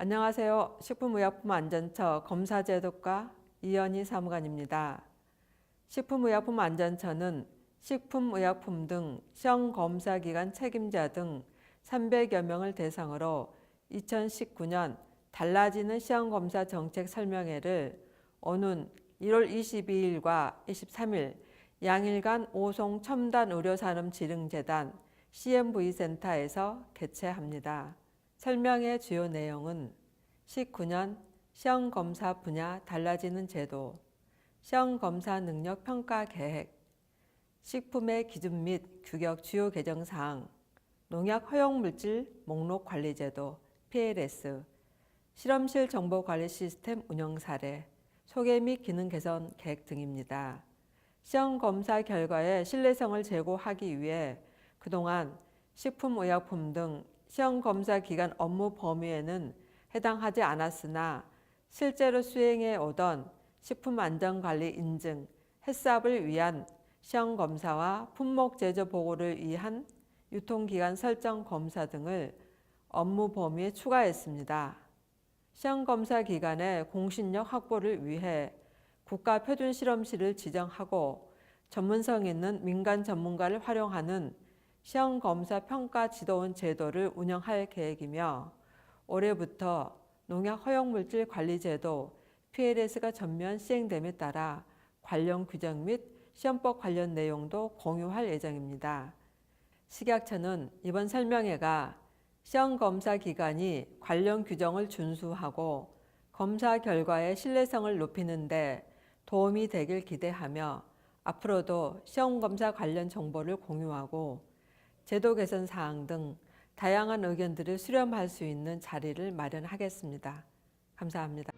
안녕하세요. 식품의약품안전처 검사제도과 이연희 사무관입니다. 식품의약품안전처는 식품의약품 등 시험검사기관 책임자 등 300여 명을 대상으로 2019년 달라지는 시험검사 정책 설명회를 오는 1월 22일과 23일 양일간 오송 첨단의료산업진흥재단 CMV센터에서 개최합니다. 설명의 주요 내용은 19년 시험 검사 분야 달라지는 제도, 시험 검사 능력 평가 계획, 식품의 기준 및 규격 주요 개정 사항, 농약 허용 물질 목록 관리 제도 PLS, 실험실 정보 관리 시스템 운영 사례, 소개 및 기능 개선 계획 등입니다. 시험 검사 결과의 신뢰성을 제고하기 위해 그동안 식품의약품 등 시험 검사 기간 업무 범위에는 해당하지 않았으나 실제로 수행해 오던 식품안전관리 인증, 햇삽을 위한 시험 검사와 품목 제조 보고를 위한 유통기간 설정 검사 등을 업무 범위에 추가했습니다. 시험 검사 기간의 공신력 확보를 위해 국가 표준 실험실을 지정하고 전문성 있는 민간 전문가를 활용하는 시험 검사 평가 지도원 제도를 운영할 계획이며 올해부터 농약 허용 물질 관리 제도 PLS가 전면 시행됨에 따라 관련 규정 및 시험법 관련 내용도 공유할 예정입니다. 식약처는 이번 설명회가 시험 검사 기관이 관련 규정을 준수하고 검사 결과의 신뢰성을 높이는데 도움이 되길 기대하며 앞으로도 시험 검사 관련 정보를 공유하고 제도 개선 사항 등 다양한 의견들을 수렴할 수 있는 자리를 마련하겠습니다. 감사합니다.